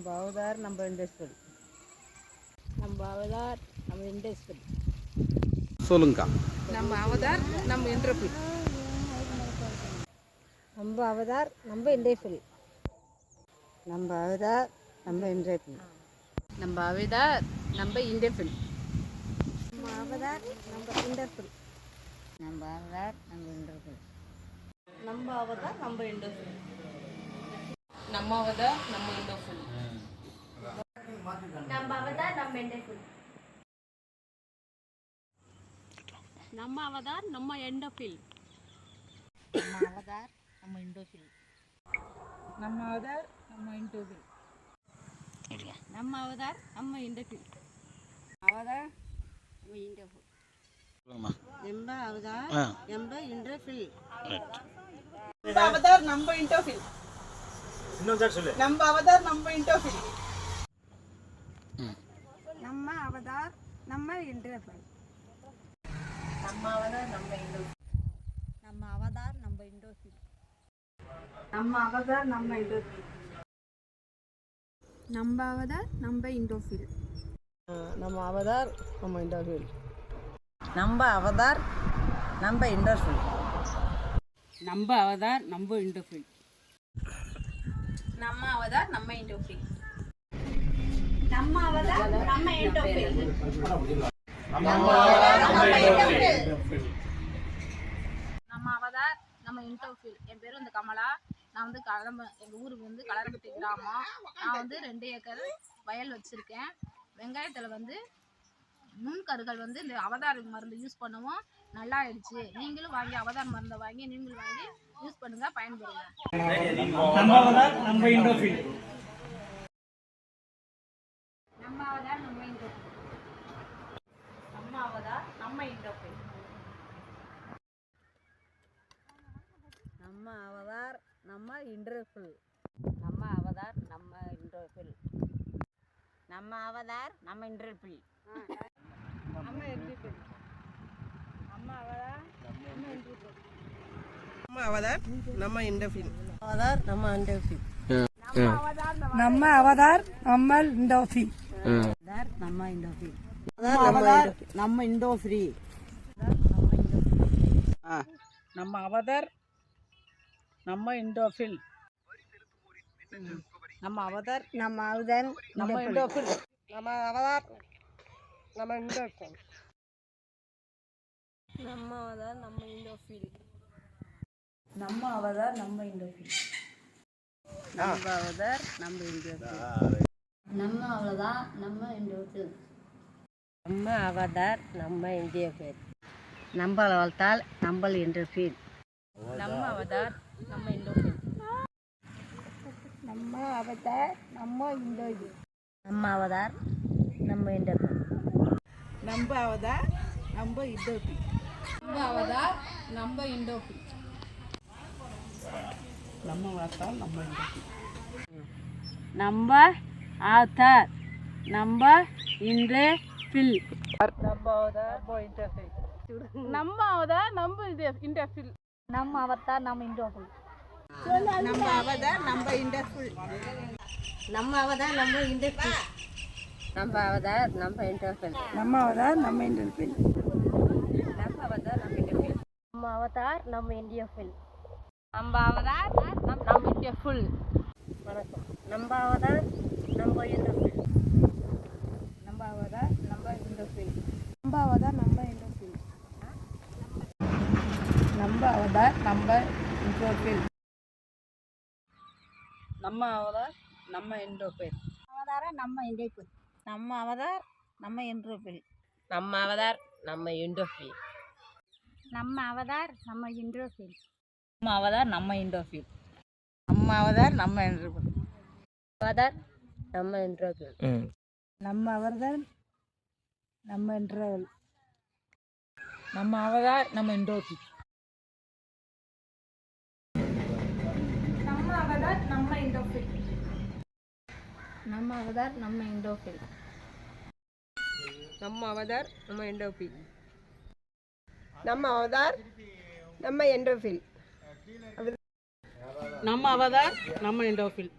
நம்ம அவதார் நம்ம இண்டஸ்ட்ரியல் நம்ம அவதார் நம்ம இண்டஸ்ட்ரியல் சொல்லுங்கக்கா. நம்ம அவதார் நம்ம இன்டர்பில் நம்ம அவதார் நம்ம இண்டஸ்ட்ரியல் நம்ம அவதார் நம்ம இண்டஸ்ட்ரியல் நம்ம அவதார் நம்ம இண்டஸ்ட்ரியல் நம்ம அவதார் நம்ம இண்டஸ்ட்ரியல் நம்ம அவதார் நம்ம இண்டஸ்ட்ரியல் நம்ம அவதார் நம்ம ನಮ್ಮ ಅವದ ನಮ್ಮ ಇಂದ ಫುಲ್ ನಮ್ಮ ಅವದ ನಮ್ಮ ಎಂಡೆ ಫುಲ್ ನಮ್ಮ ಅವದಾರ್ ನಮ್ಮ ಎಂಡೋಫಿಲ್ ನಮ್ಮ ಅವದಾರ್ ನಮ್ಮ ಇಂಡೋಫಿಲ್ ನಮ್ಮ ಅವದಾರ್ ನಮ್ಮ ಇಂಡೋಫಿಲ್ ನಮ್ಮ ಅವದಾರ್ ನಮ್ಮ ಇಂಡೋಫಿಲ್ அவதார் நம்ம இண்டோஃபில் நம்ம அவதார் நம்ம இண்டோஃபில் அவதார் நம்ம இண்டோஃபில் ಇನ್ನೊಂದ್ಸರಿ சொல்லு நம்ம அவதார் நம்ம ಇಂಟರ್ಫಿಲ್ ನಮ್ಮ ಅವತಾರ್ ನಮ್ಮ ಇಂಟರ್ಫಿಲ್ ನಮ್ಮ ಅವತಾರ್ ನಮ್ಮ ಇಂಟರ್ಫಿಲ್ ನಮ್ಮ ಅವತಾರ್ ನಮ್ಮ ಇಂಟರ್ಫಿಲ್ ನಮ್ಮ ಅವತಾರ್ ನಮ್ಮ ಇಂಟರ್ಫಿಲ್ ನಮ್ಮ ಅವತಾರ್ ನಮ್ಮ ಇಂಟರ್ಫಿಲ್ ನಮ್ಮ ಅವತಾರ್ ನಮ್ಮ ಇಂಟರ್ಫಿಲ್ நம்ம அவதார் நம்ம இண்டர்ஃபில் நம்ம அவதார் நம்ம இண்டர்ஃபில் நம்ம அவதார் நம்ம இன்டோஃபில் நம்ம அவதார் நம்ம இண்டோஃபில் நம்ம அவதார் நம்ம இன்டோஃபில் என் பேர் வந்து கமலா. நான் வந்து கலம்ப எங்கள் ஊருக்கு வந்து கலரப்பட்டி கிராமம். நான் வந்து ரெண்டு ஏக்கர் வயல் வச்சுருக்கேன். வெங்காயத்தில் வந்து நுண்கருகள் வந்து இந்த அவதார் மருந்து யூஸ் பண்ணவும். நல்லா ஆயிடுச்சு நீங்களும் வாங்கி அவதார் மருந்தை வாங்கி நீங்களும் வாங்கி யூஸ் பண்ணுங்கள் பயன்பெறுங்க. நம்ம அவதார் நம்ம இண்டோஃபில் நம்ம அவதார் நம்ம இன்டோஃபில் நம்ம அவதார் நம்ம இன்டோஃபில் நம்ம அவதார் நம்ம இண்டோஃபில் நம்ம அவதார் நம்ம இண்டோஃபில் நம்ம அவதார் நம்ம இண்டோஃபில் நம்ம இண்டோஃபில் நம்ம அவதார் நம்ம இண்டோஃபில் நம்ம அவதார் நம்ம இன்டோஃபில் அவதார் நம்ம இண்டோஃபில் நம்ம அவதார் நம்ம அவதார் நம்ம இண்டோஃபில் அவதார் நம்ம இண்டோஃப்ரீ நம்ம அவதார் நம்ம இண்டோஃபில் நம்ம அவதார் நம்ம அவதார் நம்ம இண்டோஃபில் நம்ம அவதார் நம்ம இன்டோஃபில் நம்ம அவதார் நம்ம இண்டோஃபில் நம்ம அவதார் நம்ம இண்டோஃபில் நம்ம அவதார் நம்ம இண்டோஃபில் நம்ம அவதார் நம்ம இண்டோஃபில் நம்ம அவதார் நம்ம இந்தியோஃபில் நம்ம வளர்த்தால் நம்ம இண்டோஃபில் நம்ம அவதார் நம்ம இன்டோஃபில் நம்ம அவதார் நம்ம இண்டோஃபில் நம்ம அவதார் நம்ம இண்டோஃபில் நம்ம அவதார் நம்ம இன்டோஃபில் நம்ம அவதார் நம்ம இன்டோஃபில் நம்ம வளர்த்தால் நம்ம நம்ம ஆத்தார் நம்ம இன்று ஃபில் நம்ம நம்ம அவதா நம்ம இது இண்டஃபில் நம்ம அவத்தார் நம்ம இண்டோஃபில் நம்ம அவதா நம்ம இண்டஃபில் நம்ம அவதா நம்ம இண்டஃபில் நம்ம அவதா நம்ம இண்டஃபில் நம்ம அவதா நம்ம இண்டஃபில் நம்ம அவதா நம்ம இண்டஃபில் நம்ம அவதார் நம்ம இந்தியா ஃபில் நம்ம அவதார் நம்முடைய ஃபுல் வணக்கம். நம்ம அவதார் நம்ம என்ற ஃபீல் நம்ம அவதார் நம்ம என்ற ஃபீல் நம்ம அவதார் நம்ம என்ற ஃபீல் நம்ம அவதார் நம்ம என்ற ஃபீல் நம்ம அவதார் நம்ம என்ற ஃபீல் அவதார நம்ம என்ற ஃபீல் நம்ம அவதார் நம்ம என்ற நம்ம அவதார் நம்ம என்ற நம்ம அவதார் நம்ம என்ற நம்ம அவதார் நம்ம இண்டோஃபில் நம்ம அவதார் நம்ம இண்டோஃபில் அவதார் நம்ம இன்டோஃபில் நம்ம அவதார் நம்ம இன்டர்வல் நம்ம அவதார் நம்ம இண்டோஃபில் நம்ம அவதார் நம்ம இன்டோஃபில் நம்ம அவதார் நம்ம இண்டோஃபில் நம்ம அவதார் நம்ம எண்டோஃபில் நம்ம அவதார் நம்ம எண்டோஃபில் நம்ம அவதார் நம்ம இண்டோஃபில்